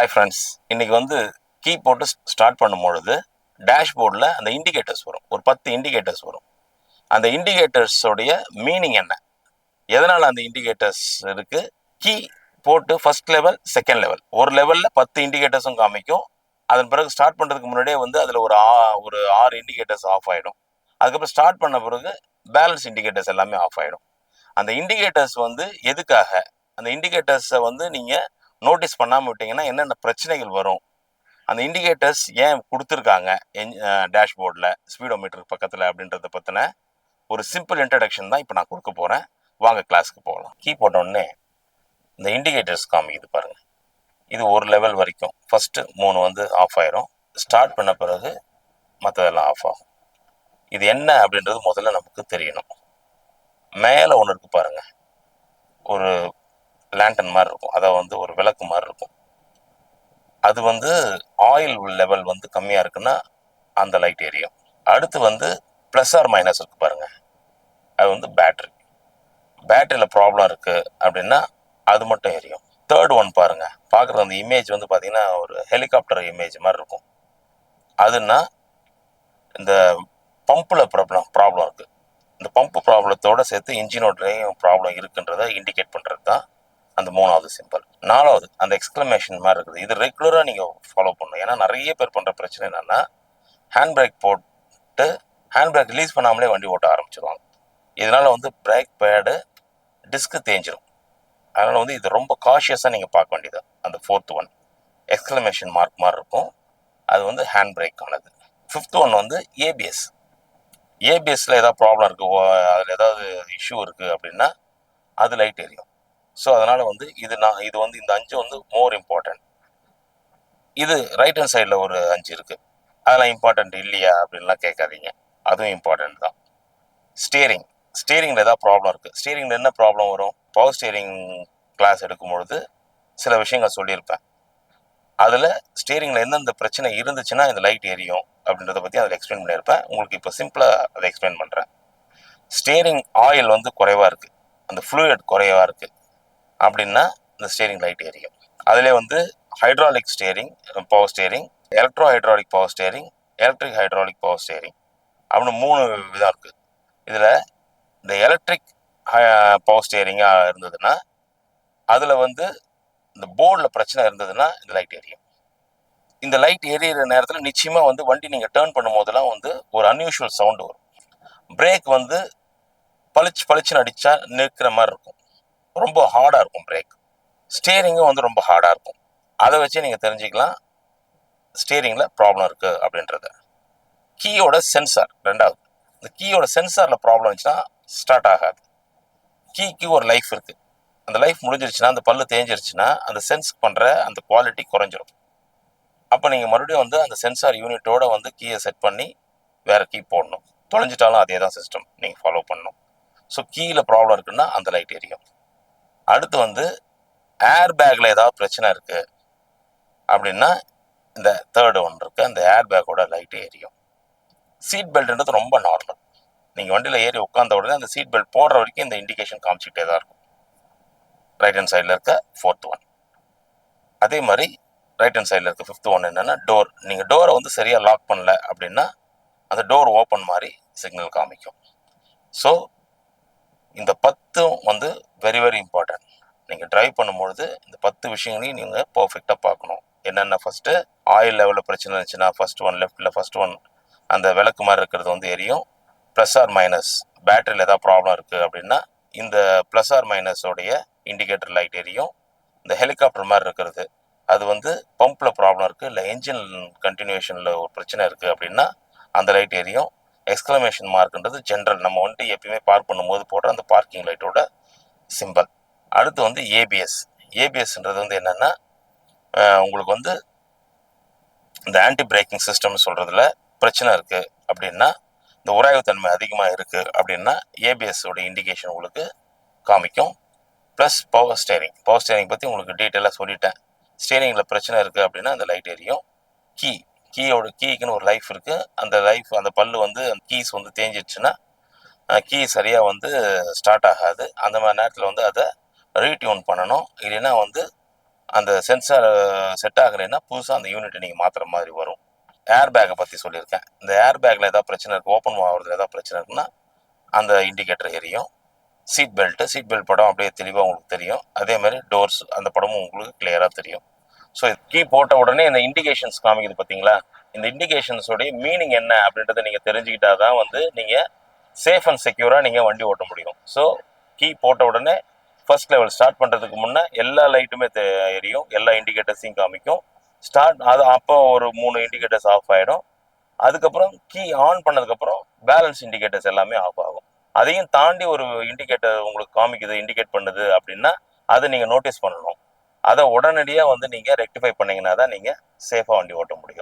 Hi friends இன்னைக்கு வந்து key போட்டு ஸ்டார்ட் பண்ணும்பொழுது டேஷ்போர்டில் அந்த இண்டிகேட்டர்ஸ் வரும். ஒரு பத்து இண்டிகேட்டர்ஸ் வரும். அந்த இண்டிகேட்டர்ஸோடைய மீனிங் என்ன? எதனால் அந்த இண்டிகேட்டர்ஸ் இருக்குது கீ போட்டு ஃபர்ஸ்ட் லெவல் செகண்ட் லெவல் ஒரு லெவலில் பத்து இண்டிகேட்டர்ஸும் காமிக்கும். அதன் பிறகு ஸ்டார்ட் பண்ணுறதுக்கு முன்னாடியே வந்து அதில் ஒரு ஆ ஒரு ஆறு இண்டிகேட்டர்ஸ் ஆஃப் ஆகிடும் அதுக்கப்புறம் ஸ்டார்ட் பண்ண பிறகு பேலன்ஸ் இண்டிகேட்டர்ஸ் எல்லாமே ஆஃப் ஆகிடும் அந்த இண்டிகேட்டர்ஸ் வந்து எதுக்காக? அந்த இண்டிகேட்டர்ஸை வந்து நீங்கள் நோட்டீஸ் பண்ணாமல் விட்டீங்கன்னா என்னென்ன பிரச்சனைகள் வரும்? அந்த இண்டிகேட்டர்ஸ் ஏன் கொடுத்துருக்காங்க? டேஷ்போர்டில் ஸ்பீடோமீட்டருக்கு பக்கத்தில் அப்படின்றத பற்றின ஒரு சிம்பிள் இன்ட்ரடக்ஷன் தான் இப்போ நான் கொடுக்க போகிறேன் வாங்க கிளாஸ்க்கு போகலாம் கீ போட்டோடனே இந்த இண்டிகேட்டர்ஸ் காமிக்குது பாருங்கள் இது ஒரு லெவல் வரைக்கும். ஃபஸ்ட்டு மூணு வந்து ஆஃப் ஆயிரும். ஸ்டார்ட் பண்ண பிறகு மற்றதெல்லாம் ஆஃப் ஆகும். இது என்ன அப்படின்றது முதல்ல நமக்கு தெரியணும். மேலே ஒன்று இருக்கு பாருங்கள் ஒரு லேண்டன் மாதிரி இருக்கும். அதாவது வந்து ஒரு விளக்கு மாதிரி இருக்கும். அது வந்து ஆயில் லெவல் வந்து கம்மியாக இருக்குன்னா அந்த லைட் எரியும் அடுத்து வந்து ப்ளஸ் ஆர் மைனஸ் இருக்குது பாருங்கள் அது வந்து பேட்ரி பேட்டரியில் ப்ராப்ளம் இருக்குது அப்படின்னா அது மட்டும் எரியும் தேர்ட் ஒன் பாருங்கள் பார்க்குற அந்த இமேஜ் வந்து பார்த்திங்கன்னா ஒரு ஹெலிகாப்டர் இமேஜ் மாதிரி இருக்கும். அதுன்னா இந்த பம்பில் ப்ராப்ளம் ப்ராப்ளம் இருக்குது இந்த பம்பு ப்ராப்ளத்தோடு சேர்த்து இன்ஜினோடையும் ப்ராப்ளம் இருக்குன்றதை இண்டிகேட் பண்ணுறது தான் அந்த மூணாவது சிம்பிள் நாலாவது அந்த எக்ஸ்க்ளமேஷன் மாதிரி இருக்குது. இது ரெகுலராக நீங்கள் ஃபாலோ பண்ணணும். ஏன்னா நிறைய பேர் பண்ணுற பிரச்சனை என்னென்னா ஹேண்ட் பிரேக் போட்டு ஹேண்ட் பிரேக் ரிலீஸ் பண்ணாமலே வண்டி ஓட்ட ஆரம்பிச்சிருவாங்க. இதனால் வந்து பிரேக் பேடு டிஸ்க்கு தேஞ்சிரும். அதனால் வந்து இது ரொம்ப காஷியஸாக நீங்கள் பார்க்க வேண்டியது. அந்த ஃபோர்த் ஒன் எக்ஸ்க்ளமேஷன் மார்க் மாதிரி இருக்கும். அது வந்து ஹேண்ட் பிரேக் ஆனது. ஃபிஃப்த் ஒன் வந்து ஏபிஎஸ் ஏபிஎஸ்ல ஏதாவது ப்ராப்ளம் இருக்குது அதில் ஏதாவது இஷ்யூ இருக்குது அப்படின்னா அது லைட் எரியும். ஸோ அதனால் வந்து இது நான் இது வந்து இந்த அஞ்சு வந்து மோர் இம்பார்ட்டன்ட் இது ரைட் ஹேண்ட் சைடில் ஒரு அஞ்சு இருக்குது அதெல்லாம் இம்பார்ட்டண்ட் இல்லையா அப்படின்லாம் கேட்காதீங்க. அதுவும் இம்பார்ட்டண்ட் தான். ஸ்டீரிங் ஸ்டீரிங்கில் ஏதாவது ப்ராப்ளம் இருக்குது ஸ்டீரிங்கில் என்ன ப்ராப்ளம் வரும்? பவர் ஸ்டியரிங் கிளாஸ் எடுக்கும் பொழுது சில விஷயங்கள் சொல்லியிருப்பேன். அதில் ஸ்டீரிங்கில் எந்தெந்த பிரச்சனை இருந்துச்சுன்னா இந்த லைட் எரியும் அப்படின்றத பற்றி அதில் எக்ஸ்பிளைன் பண்ணியிருப்பேன். உங்களுக்கு இப்போ சிம்பிளாக அதை எக்ஸ்பிளைன் பண்ணுறேன் ஸ்டீரிங் ஆயில் வந்து குறைவாக இருக்குது அந்த ஃப்ளூயிட் குறைவாக இருக்குது அப்படின்னா இந்த ஸ்டியரிங் லைட் எரியும் அதிலே வந்து hydraulic steering power steering electro hydraulic power steering electric hydraulic power steering அப்படின்னு மூணு விதம் இருக்குது இதில் இந்த எலக்ட்ரிக் பவர் ஸ்டேரிங்காக இருந்ததுன்னா அதில் வந்து இந்த போர்டில் பிரச்சனை இருந்ததுன்னா இந்த லைட் எரியும் இந்த லைட் எரியிற நேரத்தில் நிச்சயமாக வந்து வண்டி நீங்கள் டேர்ன் பண்ணும் போதெல்லாம் வந்து ஒரு அன்யூஷுவல் சவுண்டு வரும். பிரேக் வந்து பளிச்சு பளிச்சுன்னு அடித்தா நிற்கிற மாதிரி இருக்கும். ரொம்ப ஹார்டாக இருக்கும் பிரேக் ஸ்டேரிங்கும் வந்து ரொம்ப ஹார்டாக இருக்கும். அதை வச்சு நீங்கள் தெரிஞ்சுக்கலாம். ஸ்டேரிங்கில் ப்ராப்ளம் இருக்குது அப்படின்றத. கீயோட சென்சார் ரெண்டாவது. இந்த கீயோட சென்சாரில் ப்ராப்ளம் இருந்துச்சுன்னா ஸ்டார்ட் ஆகாது. கீக்கு ஒரு லைஃப் இருக்குது அந்த லைஃப் முடிஞ்சிருச்சுன்னா அந்த பல்லு தேஞ்சிருச்சுன்னா அந்த சென்ஸ் பண்ணுற அந்த குவாலிட்டி குறைஞ்சிரும். அப்போ நீங்கள் மறுபடியும் வந்து அந்த சென்சார் யூனிட்டோட வந்து கீயை செட் பண்ணி வேறு கீ போடணும். தொலைஞ்சிட்டாலும் அதே தான் சிஸ்டம் நீங்கள் ஃபாலோ பண்ணணும் ஸோ கீயில் ப்ராப்ளம் இருக்குன்னா அந்த லைட் எரியும் அடுத்து வந்து ஏர் பேக்கில் ஏதாவது பிரச்சனை இருக்குது அப்படின்னா இந்த தேர்டு ஒன்று இருக்குது அந்த ஏர் பேக்கோட லைட்டு எரியும் சீட் பெல்ட்ன்றது ரொம்ப நார்மல் நீங்கள் வண்டியில் ஏறி உட்காந்த உடனே அந்த சீட் பெல்ட் போடுற வரைக்கும் இந்த இண்டிகேஷன் காமிச்சிக்கிட்டே தான் இருக்கும். ரைட் ஹேண்ட் சைடில் இருக்க ஃபோர்த் ஒன் அதே மாதிரி ரைட் ஹேண்ட் சைடில் இருக்க ஃபிஃப்த் ஒன் என்னென்னா டோர் நீங்கள் டோரை வந்து சரியாக லாக் பண்ணல அப்படின்னா அந்த டோர் ஓப்பன் மாதிரி சிக்னல் காமிக்கும். ஸோ இந்த பத்தும் வந்து வெரி வெரி இம்பார்ட்டன்ட் நீங்கள் ட்ரைவ் பண்ணும்பொழுது இந்த பத்து விஷயங்களையும் நீங்கள் பர்ஃபெக்டாக பார்க்கணும். என்னென்ன ஃபஸ்ட்டு ஆயில் லெவலில் பிரச்சனை இருந்துச்சுன்னா ஃபஸ்ட் ஒன் லெஃப்ட்டில் ஃபஸ்ட் ஒன் அந்த விளக்கு மாதிரி இருக்கிறது வந்து எரியும். ப்ளஸ் ஆர் மைனஸ் பேட்டரியில் ஏதாவது ப்ராப்ளம் இருக்குது அப்படின்னா இந்த ப்ளஸ் ஆர் மைனஸோடைய இண்டிகேட்டர் லைட் எரியும். இந்த ஹெலிகாப்டர் மாதிரி இருக்கிறது அது வந்து பம்பில் ப்ராப்ளம் இருக்குது இல்லை என்ஜின் கண்டினியூஷனில் ஒரு பிரச்சனை இருக்குது அப்படின்னா அந்த லைட் எரியும். எக்ஸ்க்ளமேஷன் மார்க்ன்றது ஜென்ரல் நம்ம வந்துட்டு எப்பயுமே பார்க் பண்ணும்போது போடுற அந்த பார்க்கிங் லைட்டோட சிம்பிள் அடுத்து வந்து ஏபிஎஸ் ஏபிஎஸ்ன்றது வந்து என்னென்னா உங்களுக்கு வந்து இந்த ஆன்டி பிரேக்கிங் சிஸ்டம் சொல்கிறதுல பிரச்சனை இருக்குது அப்படின்னா இந்த உராய்வுத்தன்மை அதிகமாக இருக்குது அப்படின்னா ஏபிஎஸோட இண்டிகேஷன் உங்களுக்கு காமிக்கும். Plus power steering power steering பற்றி உங்களுக்கு டீட்டெயிலாக சொல்லிட்டேன். ஸ்டேரிங்கில் பிரச்சனை இருக்குது அப்படின்னா அந்த லைட் எரியும். கீ கீயோட கீக்குன்னு ஒரு லைஃப் இருக்குது அந்த லைஃப் அந்த பல்லு வந்து அந்த கீஸ் வந்து தேஞ்சிடுச்சுன்னா கீ சரியாக வந்து ஸ்டார்ட் ஆகாது. அந்த மாதிரி நேரத்தில் வந்து அதை ரீட்யூன் பண்ணணும். இல்லைன்னா வந்து அந்த சென்சார் செட் ஆகலைன்னா புதுசாக அந்த யூனிட்டை நீங்கள் மாற்றுற மாதிரி வரும். ஏர் பேக்கை பற்றி சொல்லியிருக்கேன். இந்த ஏர் பேக்கில் ஏதாவது பிரச்சனை இருக்குது ஓப்பன் ஆகிறதுல ஏதாவது பிரச்சனை இருக்குன்னா அந்த இண்டிகேட்டர் எரியும். சீட் பெல்ட்டு சீட் பெல்ட் படம் அப்படியே தெளிவாக உங்களுக்கு தெரியும். அதே மாதிரி டோர்ஸ் அந்த படமும் உங்களுக்கு கிளியராக தெரியும். ஸோ கீ போட்ட உடனே இந்த இண்டிகேஷன்ஸ் காமிக்குது பார்த்தீங்களா இந்த இண்டிகேஷன்ஸோடைய மீனிங் என்ன அப்படின்றத நீங்கள் தெரிஞ்சுக்கிட்டா தான் வந்து நீங்கள் சேஃப் அண்ட் செக்யூராக நீங்கள் வண்டி ஓட்ட முடியும். ஸோ கீ போட்ட உடனே ஃபர்ஸ்ட் லெவல் ஸ்டார்ட் பண்ணுறதுக்கு முன்னே எல்லா லைட்டுமே தெ- எரியும். எல்லா இண்டிகேட்டர்ஸையும் காமிக்கும். ஸ்டார்ட் அது அப்போ ஒரு மூணு இண்டிகேட்டர்ஸ் ஆஃப் ஆகிடும் அதுக்கப்புறம் கீ ஆன் பண்ணதுக்கப்புறம் பேலன்ஸ் இண்டிகேட்டர்ஸ் எல்லாமே ஆஃப் ஆகும். அதையும் தாண்டி ஒரு இண்டிகேட்டர் உங்களுக்கு காமிக்குது இண்டிகேட் பண்ணுது அப்படின்னா அதை நீங்கள் நோட்டீஸ் பண்ணணும். அதை உடனடியாக வந்து நீங்கள் ரெக்டிஃபை பண்ணீங்கன்னா தான் நீங்கள் சேஃபாக வண்டி ஓட்ட முடியும்.